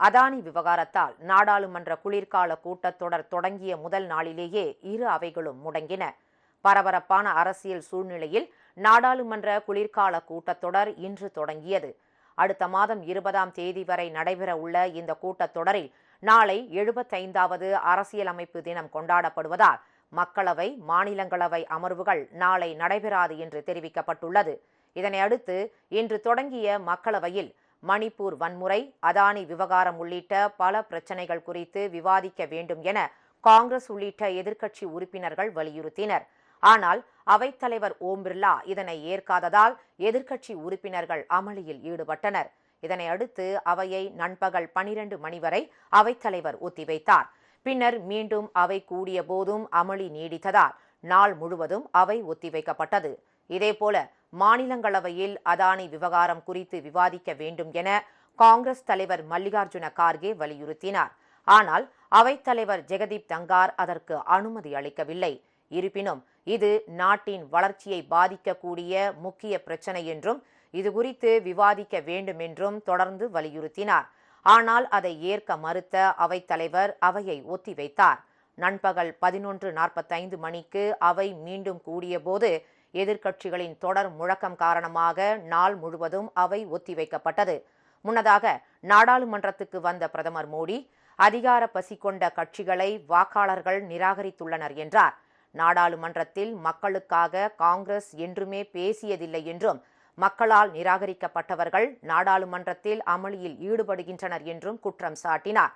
அதானி விவகாரத்தால் நாடாளுமன்ற குளிர்கால கூட்டத்தொடர் தொடங்கிய முதல் நாளிலேயே இரு அவைகளும் முடங்கின. பரபரப்பான அரசியல் சூழ்நிலையில் நாடாளுமன்ற குளிர்கால கூட்டத்தொடர் இன்று தொடங்கியது. அடுத்த மாதம் இருபதாம் தேதி வரை நடைபெற உள்ள இந்த கூட்டத்தொடரில் நாளை எழுபத்தைந்தாவது அரசியலமைப்பு தினம் கொண்டாடப்படுவதால் மக்களவை மாநிலங்களவை அமர்வுகள் நாளை நடைபெறாது என்று தெரிவிக்கப்பட்டுள்ளது. இதனை அடுத்து இன்று தொடங்கிய மக்களவையில் மணிப்பூர் வன்முறை அதானி விவகாரம் உள்ளிட்ட பல பிரச்சனைகள் குறித்து விவாதிக்க வேண்டும் என காங்கிரஸ் உள்ளிட்ட எதிர்க்கட்சி உறுப்பினர்கள் வலியுறுத்தினர். ஆனால் அவைத்தலைவர் ஓம் பிர்லா இதனை ஏற்காததால் எதிர்க்கட்சி உறுப்பினர்கள் அமளியில் ஈடுபட்டனர். இதனை அடுத்து அவையை நண்பகல் பனிரண்டு மணி வரை அவைத்தலைவர் ஒத்திவைத்தார். பின்னர் மீண்டும் அவை கூடிய போதும் அமளி நீடித்ததால் நாள் முழுவதும் அவை ஒத்திவைக்கப்பட்டது. இதேபோல மாநிலங்களவையில் அதானி விவகாரம் குறித்து விவாதிக்க வேண்டும் என காங்கிரஸ் தலைவர் மல்லிகார்ஜுன கார்கே வலியுறுத்தினார். ஆனால் அவைத்தலைவர் ஜெகதீப் தங்கார் அதற்கு அனுமதி அளிக்கவில்லை. இருப்பினும் இது நாட்டின் வளர்ச்சியை பாதிக்கக்கூடிய முக்கிய பிரச்சனை என்றும் இதுகுறித்து விவாதிக்க வேண்டும் என்றும் தொடர்ந்து வலியுறுத்தினார். ஆனால் அதை ஏற்க மறுத்த அவைத்தலைவர் அவையை ஒத்திவைத்தார். நண்பகல் பதினொன்று நாற்பத்தைந்து மணிக்கு அவை மீண்டும் கூடியபோது எதிர்க்கட்சிகளின் தொடர் முழக்கம் காரணமாக நாள் முழுவதும் அவை ஒத்திவைக்கப்பட்டது. முன்னதாக நாடாளுமன்றத்துக்கு வந்த பிரதமர் மோடி அதிகார பசி கொண்ட கட்சிகளை வாக்காளர்கள் நிராகரித்துள்ளனர் என்றார். நாடாளுமன்றத்தில் மக்களுக்காக காங்கிரஸ் என்றுமே பேசியதில்லை என்றும் மக்களால் நிராகரிக்கப்பட்டவர்கள் நாடாளுமன்றத்தில் அமளியில் ஈடுபடுகின்றனர் என்றும் குற்றம் சாட்டினார்.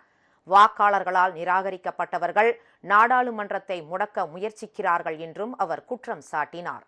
வாக்காளர்களால் நிராகரிக்கப்பட்டவர்கள் நாடாளுமன்றத்தை முடக்க முயற்சிக்கிறார்கள் என்றும் அவர் குற்றம் சாட்டினார்.